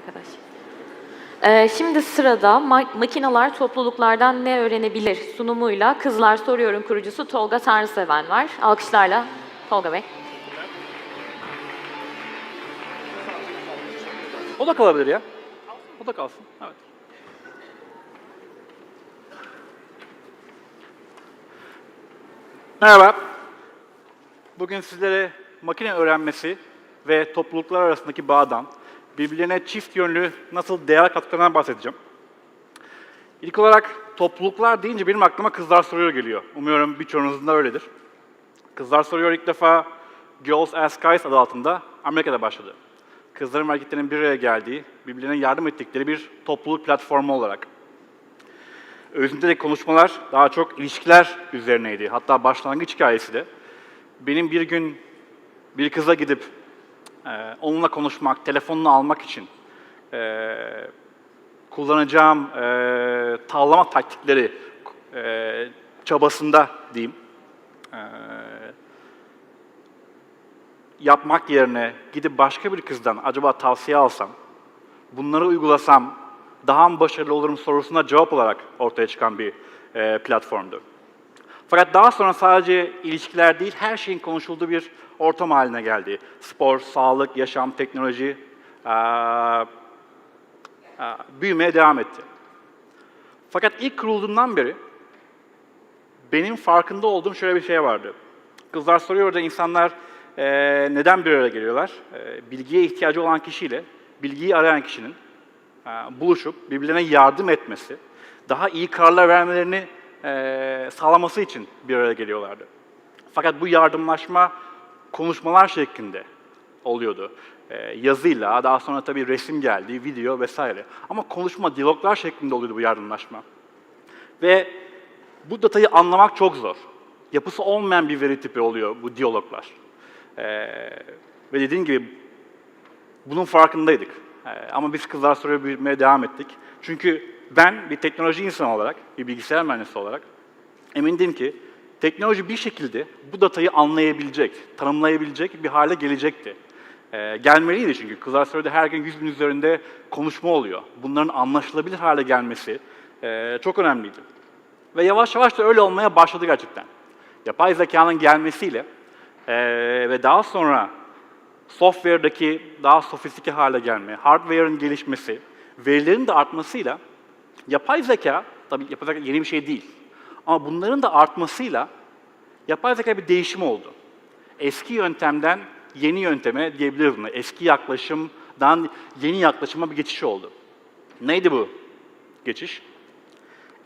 arkadaş. Ee, şimdi sırada ma- makineler topluluklardan ne öğrenebilir sunumuyla Kızlar Soruyorum kurucusu Tolga Tanrıseven var. Alkışlarla Tolga Bey. O da kalabilir ya. O da kalsın. Evet. Merhaba. Bugün sizlere makine öğrenmesi ve topluluklar arasındaki bağdan, birbirlerine çift yönlü nasıl değer katkılarından bahsedeceğim. İlk olarak topluluklar deyince benim aklıma Kızlar Soruyor geliyor. Umuyorum birçoğunuzun da öyledir. Kızlar Soruyor ilk defa Girls Ask Guys adı altında Amerika'da başladı. Kızların ve erkeklerin bir araya geldiği, birbirlerine yardım ettikleri bir topluluk platformu olarak. Özünde de konuşmalar daha çok ilişkiler üzerineydi. Hatta başlangıç hikayesi de. Benim bir gün bir kıza gidip e, onunla konuşmak, telefonunu almak için e, kullanacağım e, tavlama taktikleri çabasında diyeyim. Yapmak yerine gidip başka bir kızdan acaba tavsiye alsam, bunları uygulasam daha mı başarılı olurum sorusuna cevap olarak ortaya çıkan bir platformdu. Fakat daha sonra sadece ilişkiler değil, her şeyin konuşulduğu bir ortam haline geldi. Spor, sağlık, yaşam, teknoloji e, e, büyümeye devam etti. Fakat ilk kurulduğundan beri benim farkında olduğum şöyle bir şey vardı. Kızlar soruyor da insanlar e, neden bir araya geliyorlar? E, bilgiye ihtiyacı olan kişiyle bilgiyi arayan kişinin e, buluşup birbirlerine yardım etmesi, daha iyi kararlar vermelerini e, sağlaması için bir araya geliyorlardı. Fakat bu yardımlaşma konuşmalar şeklinde oluyordu. E, yazıyla, daha sonra tabii resim geldi, video vesaire. Ama konuşma, diyaloglar şeklinde oluyordu bu yardımlaşma. Ve bu datayı anlamak çok zor. Yapısı olmayan bir veri tipi oluyor bu diyaloglar. Ee, ve dediğim gibi bunun farkındaydık. Ee, ama biz kızlar soruyor büyümeye devam ettik. Çünkü ben bir teknoloji insanı olarak, bir bilgisayar mühendisi olarak emindim ki teknoloji bir şekilde bu datayı anlayabilecek, tanımlayabilecek bir hale gelecekti. Ee, gelmeliydi çünkü kızlar soruda her gün 100 bin üzerinde konuşma oluyor. Bunların anlaşılabilir hale gelmesi e, çok önemliydi. Ve yavaş yavaş da öyle olmaya başladı gerçekten. Yapay zekanın gelmesiyle eee, ve daha sonra software'daki daha sofistike hale gelme, hardware'ın gelişmesi, verilerin de artmasıyla yapay zeka, tabii yapay zeka yeni bir şey değil. Ama bunların da artmasıyla yapay zeka bir değişim oldu. Eski yöntemden yeni yönteme diyebiliriz buna. Eski yaklaşımdan yeni yaklaşıma bir geçiş oldu. Neydi bu geçiş?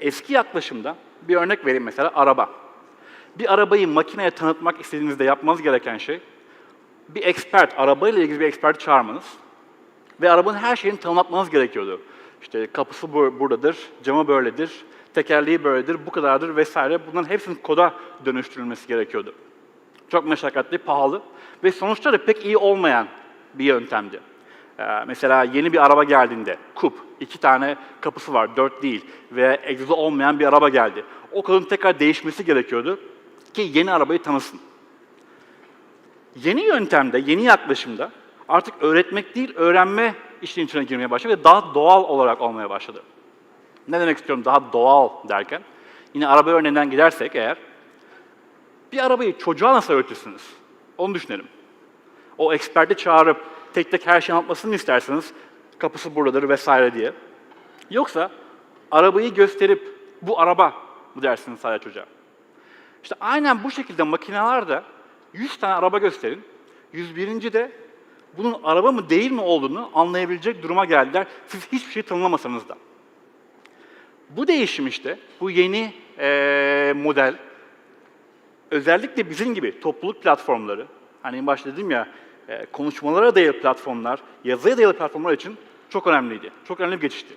Eski yaklaşımda bir örnek vereyim mesela araba. Bir arabayı makineye tanıtmak istediğinizde yapmanız gereken şey bir expert, arabayla ilgili bir expert çağırmanız ve arabanın her şeyini tanımlatmanız gerekiyordu. İşte kapısı bu- buradadır, camı böyledir, tekerleği böyledir, bu kadardır vesaire. Bunların hepsinin koda dönüştürülmesi gerekiyordu. Çok meşakkatli, pahalı ve sonuçta da pek iyi olmayan bir yöntemdi. Ee, mesela yeni bir araba geldiğinde, kup, iki tane kapısı var, dört değil ve egzozu olmayan bir araba geldi. O kodun tekrar değişmesi gerekiyordu ki yeni arabayı tanısın. Yeni yöntemde, yeni yaklaşımda artık öğretmek değil, öğrenme işin içine girmeye başladı ve daha doğal olarak olmaya başladı. Ne demek istiyorum daha doğal derken? Yine araba örneğinden gidersek eğer, bir arabayı çocuğa nasıl öğretirsiniz? Onu düşünelim. O eksperti çağırıp tek tek her şeyi anlatmasını isterseniz kapısı buradadır vesaire diye. Yoksa arabayı gösterip bu araba mı dersiniz sadece çocuğa? İşte aynen bu şekilde makineler de 100 tane araba gösterin. 101. de bunun araba mı değil mi olduğunu anlayabilecek duruma geldiler. Siz hiçbir şey tanımlamasanız da. Bu değişim işte, bu yeni eee, model özellikle bizim gibi topluluk platformları, hani en başta dedim ya, e, konuşmalara dayalı platformlar, yazıya dayalı platformlar için çok önemliydi. Çok önemli bir geçişti.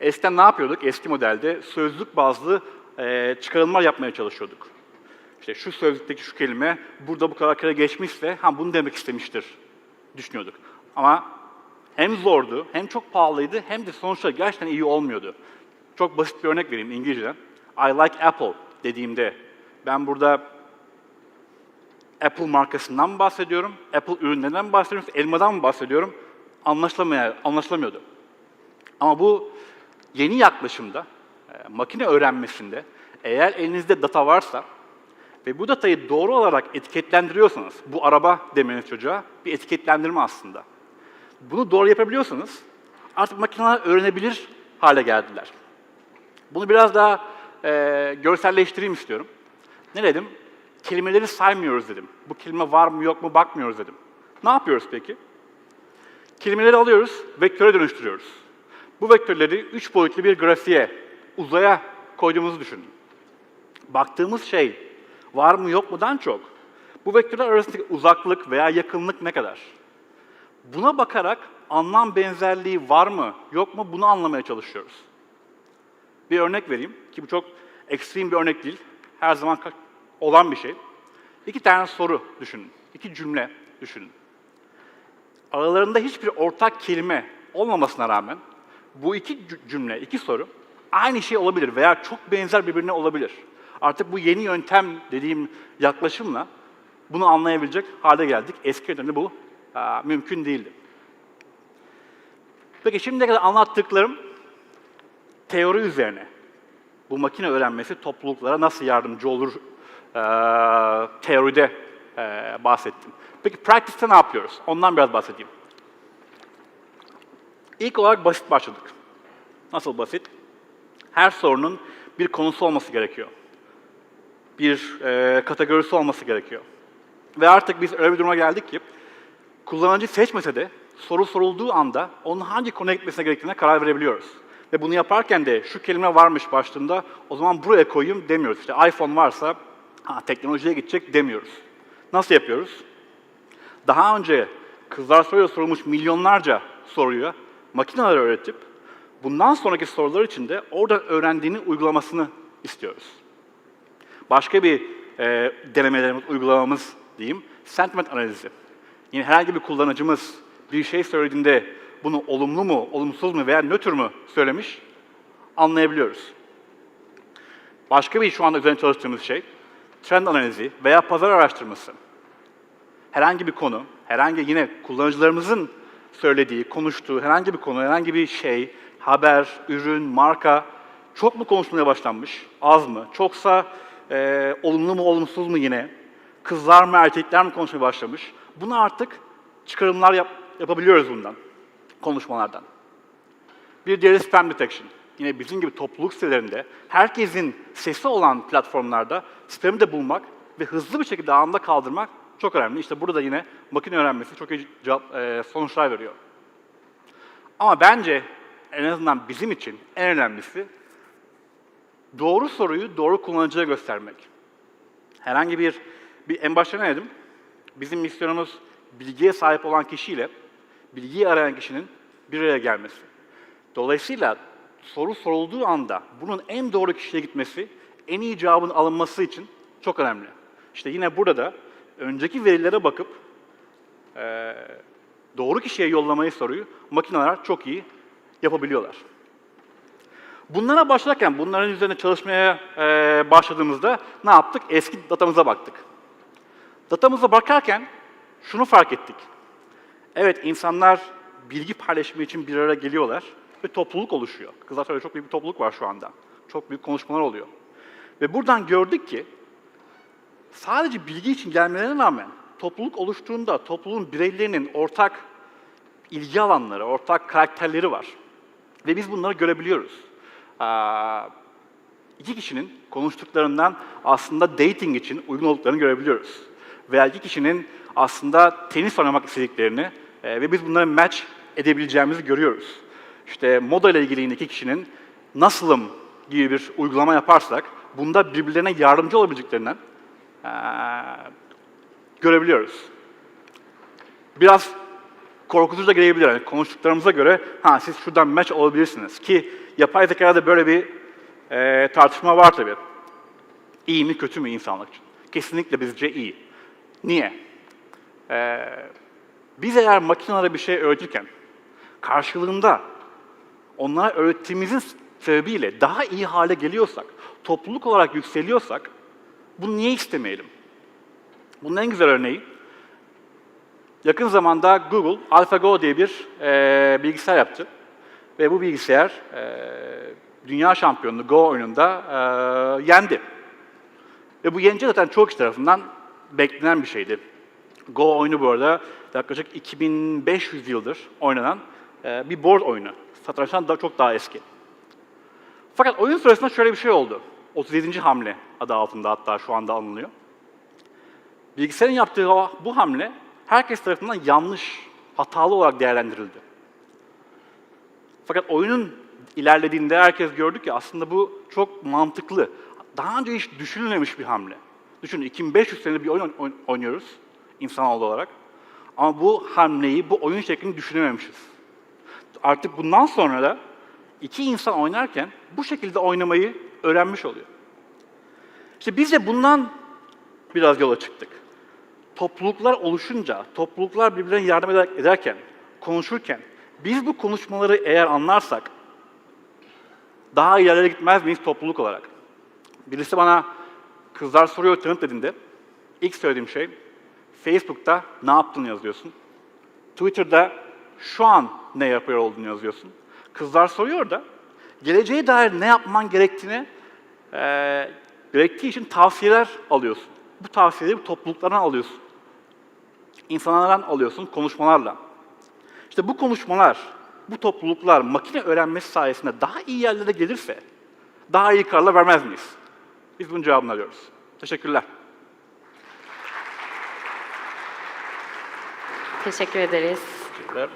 Eskiden ne yapıyorduk? Eski modelde sözlük bazlı e, çıkarımlar yapmaya çalışıyorduk. İşte şu sözlükteki şu kelime burada bu kadar kere geçmişse ha bunu demek istemiştir düşünüyorduk. Ama hem zordu, hem çok pahalıydı, hem de sonuçta gerçekten iyi olmuyordu. Çok basit bir örnek vereyim İngilizceden. I like apple dediğimde ben burada Apple markasından mı bahsediyorum? Apple ürünlerinden mi bahsediyorum? Elmadan mı bahsediyorum? anlaşılamıyordu. Ama bu yeni yaklaşımda, e, makine öğrenmesinde eğer elinizde data varsa ve bu datayı doğru olarak etiketlendiriyorsanız, bu araba demeniz çocuğa bir etiketlendirme aslında. Bunu doğru yapabiliyorsanız artık makineler öğrenebilir hale geldiler. Bunu biraz daha e, görselleştireyim istiyorum. Ne dedim? Kelimeleri saymıyoruz dedim. Bu kelime var mı yok mu bakmıyoruz dedim. Ne yapıyoruz peki? Kelimeleri alıyoruz, vektöre dönüştürüyoruz. Bu vektörleri üç boyutlu bir grafiğe, uzaya koyduğumuzu düşünün. Baktığımız şey var mı yok mudan çok. Bu vektörler arasındaki uzaklık veya yakınlık ne kadar? Buna bakarak anlam benzerliği var mı yok mu bunu anlamaya çalışıyoruz. Bir örnek vereyim ki bu çok ekstrem bir örnek değil. Her zaman olan bir şey. İki tane soru düşünün. iki cümle düşünün. Aralarında hiçbir ortak kelime olmamasına rağmen bu iki cü- cümle, iki soru aynı şey olabilir veya çok benzer birbirine olabilir. Artık bu yeni yöntem dediğim yaklaşımla bunu anlayabilecek hale geldik. Eski dönemde bu mümkün değildi. Peki şimdiye kadar anlattıklarım teori üzerine. Bu makine öğrenmesi topluluklara nasıl yardımcı olur eee, teoride eee, bahsettim. Peki practice'te ne yapıyoruz? Ondan biraz bahsedeyim. İlk olarak basit başladık. Nasıl basit? Her sorunun bir konusu olması gerekiyor. Bir eee, kategorisi olması gerekiyor. Ve artık biz öyle bir duruma geldik ki kullanıcı seçmese de soru sorulduğu anda onun hangi konuya gitmesine gerektiğine karar verebiliyoruz. Ve bunu yaparken de şu kelime varmış başlığında o zaman buraya koyayım demiyoruz. İşte iPhone varsa ha, teknolojiye gidecek demiyoruz. Nasıl yapıyoruz? Daha önce kızlar soruyor sorulmuş milyonlarca soruyu makinelere öğretip bundan sonraki sorular için de orada öğrendiğini uygulamasını istiyoruz. Başka bir e, denemelerimiz, uygulamamız diyeyim, sentiment analizi. Yine herhangi bir kullanıcımız bir şey söylediğinde bunu olumlu mu, olumsuz mu veya nötr mü söylemiş anlayabiliyoruz. Başka bir şu anda üzerine çalıştığımız şey, trend analizi veya pazar araştırması. Herhangi bir konu, herhangi yine kullanıcılarımızın söylediği, konuştuğu herhangi bir konu, herhangi bir şey, haber, ürün, marka çok mu konuşulmaya başlanmış, az mı? Çoksa e, olumlu mu, olumsuz mu yine? Kızlar mı, erkekler mi konuşmaya başlamış? Bunu artık çıkarımlar yap- yapabiliyoruz bundan, konuşmalardan. Bir diğeri spam detection. Yine bizim gibi topluluk sitelerinde herkesin sesi olan platformlarda spam'i de bulmak ve hızlı bir şekilde anında kaldırmak çok önemli. İşte burada yine makine öğrenmesi çok iyi cevap- e, sonuçlar veriyor. Ama bence en azından bizim için en önemlisi doğru soruyu doğru kullanıcıya göstermek. Herhangi bir, bir en başta ne dedim? Bizim misyonumuz bilgiye sahip olan kişiyle bilgiyi arayan kişinin bir araya gelmesi. Dolayısıyla soru sorulduğu anda bunun en doğru kişiye gitmesi, en iyi cevabın alınması için çok önemli. İşte yine burada da önceki verilere bakıp eee, doğru kişiye yollamayı soruyu makineler çok iyi yapabiliyorlar. Bunlara başlarken, bunların üzerine çalışmaya eee, başladığımızda ne yaptık? Eski datamıza baktık. Datamıza bakarken şunu fark ettik. Evet, insanlar bilgi paylaşımı için bir araya geliyorlar ve topluluk oluşuyor. Kızılderili'de çok büyük bir topluluk var şu anda. Çok büyük konuşmalar oluyor. Ve buradan gördük ki sadece bilgi için gelmelerine rağmen topluluk oluştuğunda topluluğun bireylerinin ortak ilgi alanları, ortak karakterleri var. Ve biz bunları görebiliyoruz. Aa, iki kişinin konuştuklarından aslında dating için uygun olduklarını görebiliyoruz. İki kişinin aslında tenis oynamak istediklerini e, ve biz bunları match edebileceğimizi görüyoruz. İşte moda ile ilgili iki kişinin nasılım gibi bir uygulama yaparsak bunda birbirlerine yardımcı olabileceklerinden e, görebiliyoruz. Biraz korkutucu da gelebilir. Yani konuştuklarımıza göre ha siz şuradan match olabilirsiniz. Ki yapay zekada böyle bir e, tartışma var tabii. İyi mi kötü mü insanlık için? Kesinlikle bizce iyi. Niye? Ee, biz eğer makinelere bir şey öğretirken karşılığında onlara öğrettiğimizin sebebiyle daha iyi hale geliyorsak, topluluk olarak yükseliyorsak bunu niye istemeyelim? Bunun en güzel örneği Yakın zamanda Google AlphaGo diye bir e, bilgisayar yaptı. Ve bu bilgisayar e, dünya şampiyonluğu Go oyununda e, yendi. Ve bu yenince zaten çok kişi tarafından beklenen bir şeydi. Go oyunu bu arada yaklaşık 2500 yıldır oynanan e, bir board oyunu. Satrançtan da çok daha eski. Fakat oyun sırasında şöyle bir şey oldu. 37. hamle adı altında hatta şu anda anılıyor. Bilgisayarın yaptığı bu hamle herkes tarafından yanlış, hatalı olarak değerlendirildi. Fakat oyunun ilerlediğinde herkes gördü ki aslında bu çok mantıklı. Daha önce hiç düşünülmemiş bir hamle. Düşünün 2500 senedir bir oyun oyn- oynuyoruz insanoğlu olarak. Ama bu hamleyi, bu oyun şeklini düşünememişiz. Artık bundan sonra da iki insan oynarken bu şekilde oynamayı öğrenmiş oluyor. İşte biz de bundan biraz yola çıktık. Topluluklar oluşunca, topluluklar birbirlerine yardım eder- ederken, konuşurken, biz bu konuşmaları eğer anlarsak, daha ilerlere gitmez miyiz topluluk olarak? Birisi bana kızlar soruyor tanıt dediğinde, ilk söylediğim şey, Facebook'ta ne yaptığını yazıyorsun. Twitter'da şu an ne yapıyor olduğunu yazıyorsun. Kızlar soruyor da, geleceğe dair ne yapman gerektiğini, eee, gerektiği için tavsiyeler alıyorsun. Bu tavsiyeleri bu topluluklardan alıyorsun. İnsanlardan alıyorsun, konuşmalarla. İşte bu konuşmalar, bu topluluklar makine öğrenmesi sayesinde daha iyi yerlere gelirse, daha iyi kararlar vermez miyiz? Biz bunun cevabını arıyoruz. Teşekkürler. Teşekkür ederiz. Teşekkürler.